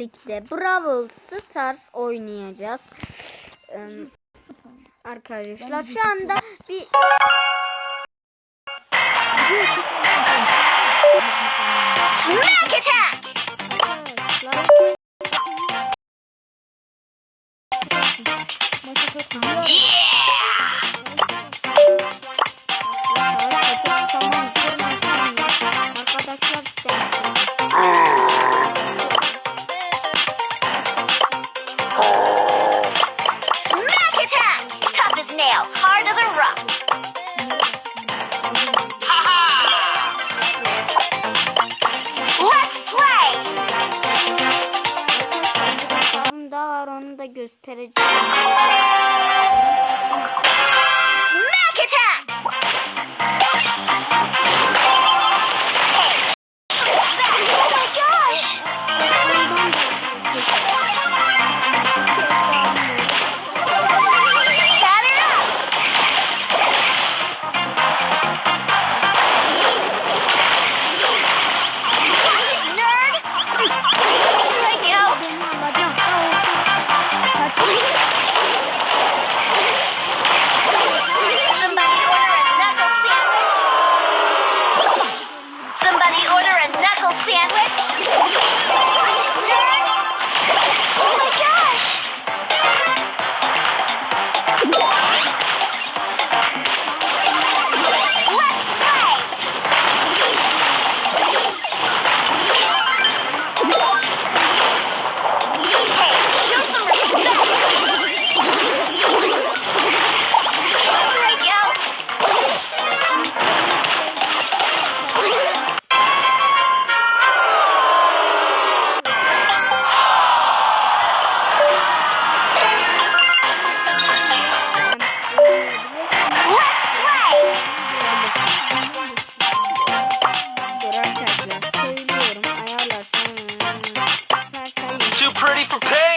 Lig'de Brawl Stars oynayacağız. Ee, arkadaşlar şu anda bir Smack attack! Göstereceğim. Pretty for pain.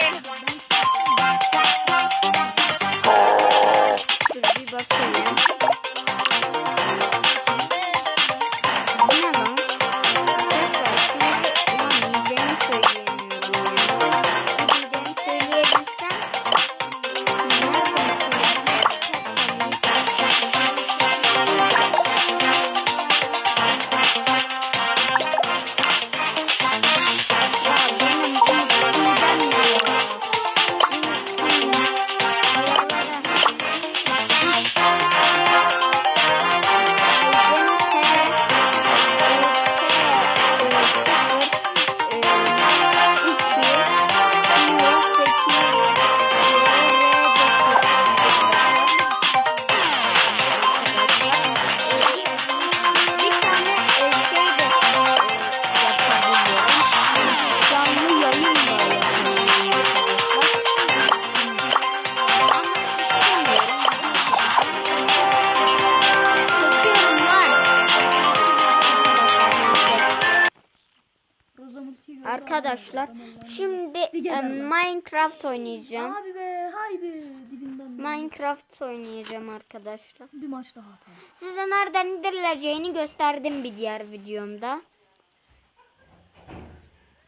Arkadaşlar şimdi e. Minecraft oynayacağım. Abi be haydi dibinden. Minecraft oynayacağım arkadaşlar. Bir maç daha atalım. Size nereden indirileceğini gösterdim bir diğer videomda.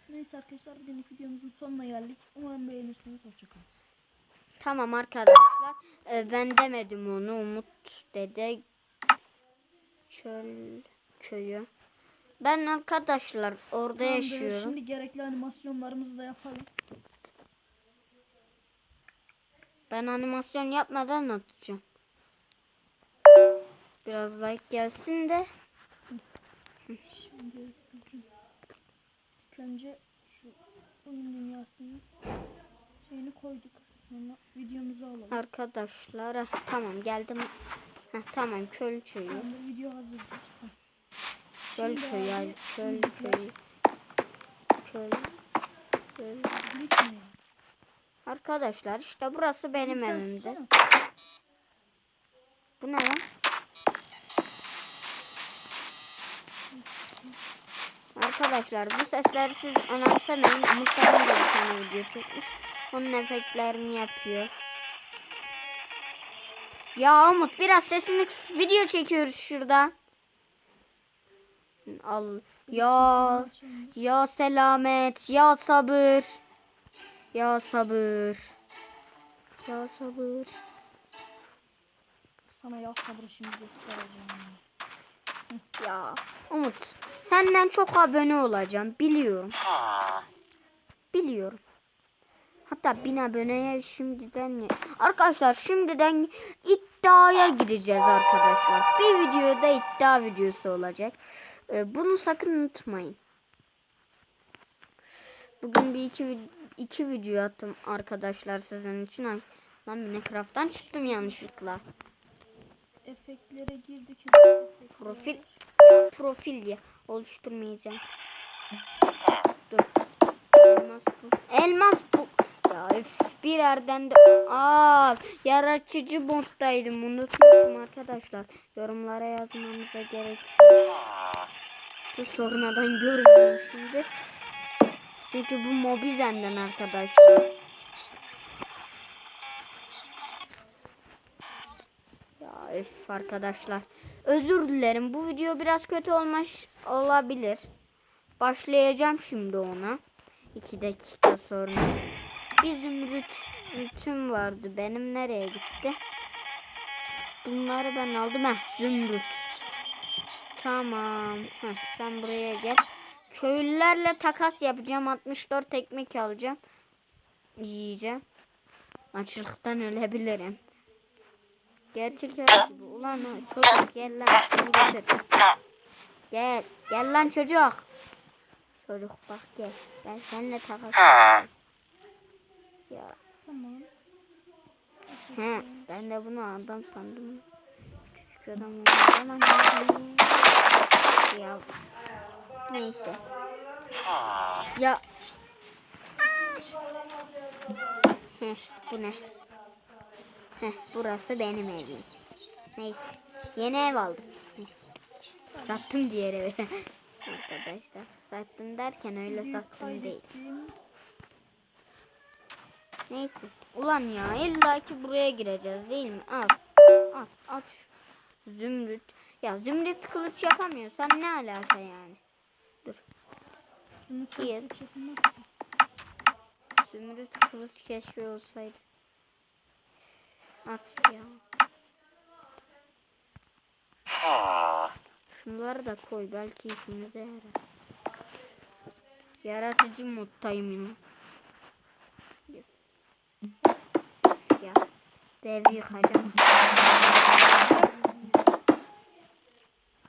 Neyse arkadaşlar bugünlük videomuzun sonuna geldik. Umarım beğenirsiniz. Hoşçakalın. Tamam arkadaşlar. e, ben demedim onu. Umut dede çöl köyü. Ben arkadaşlar orada Tamamdır, yaşıyorum. Şimdi gerekli animasyonlarımızı da yapalım. Ben animasyon yapmadan atacağım. Biraz like gelsin de. Şimdi. İlk önce şu oyun dünyasının şeyini koyduk. Sonra videomuzu alalım. Arkadaşlar heh, tamam geldim. Heh, tamam köl köyü. Tamamdır video hazırdır. Heh. Şimdi köyü ay köl müzikler. köyü. Köl. Bitmiyor. Arkadaşlar işte burası benim sussana. Bu ne lan? Arkadaşlar bu sesleri siz önemsemeyin. Umutlarım da bir tane video çekmiş. Onun efektlerini yapıyor. Ya Umut biraz sesini kıs. Video çekiyoruz şurada. Al. Ya ya selamet ya sabır. Ya sabır. Ya sabır. Sana yaz sabrı şimdi göstereceğim. Ya Umut senden çok abone olacağım biliyorum. Biliyorum. Hatta bin aboneye şimdiden arkadaşlar şimdiden iddiaya gireceğiz arkadaşlar. Bir videoda iddia videosu olacak. Ee, bunu sakın unutmayın. Bugün bir iki, iki video attım arkadaşlar sizin için. Ay, lan Minecraft'tan çıktım yanlışlıkla. Efektlere girdik. Profil profil diye oluşturmayacağım. Dur. Elmas bu. Elmas bu. Ya üf, bir yerden de aa yaratıcı moddaydım unutmuşum arkadaşlar. Yorumlara yazmanıza gerek yok. Şu sonradan görmeyin şimdi. Çünkü bu Mobizen'den arkadaşlar. Ya üf arkadaşlar. Özür dilerim. Bu video biraz kötü olmuş olabilir. Başlayacağım şimdi ona. 2 dakika sonra. Bir zümrütüm vardı. Benim nereye gitti? Bunları ben aldım. Heh zümrüt. Tamam. Heh, sen buraya gel. Köylülerle takas yapacağım. 64 ekmek alacağım. Yiyeceğim. Açlıktan ölebilirim. Gerçek acı bu. Ulan o çocuk gel lan götür. Gel. Gel lan çocuk. Çocuk bak gel. Ben seninle takas yapacağım. Ya. Tamam. He. Ben de bunu adam sandım. Anladım. Ya. Neyse. Ya. Heh, bu ne? Heh, burası benim evim. Neyse. Yeni ev aldım. Sattım diğer evi. Arkadaşlar. Sattım derken öyle sattım değil. Neyse. Ulan ya illa ki buraya gireceğiz değil mi? Al. At. At. şu Zümrüt. Ya zümrüt kılıç yapamıyorsan ne alaka yani? Şunu İyi. çok yapılmaz ki. Zümrüt kılıç keşke olsaydı. At ya. Şunları da koy belki işimize yarar. Yaratıcı moddayım ya. Ya. Dev yıkacağım.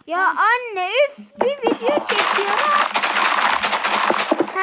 Ya anne üf bir video çekiyorum.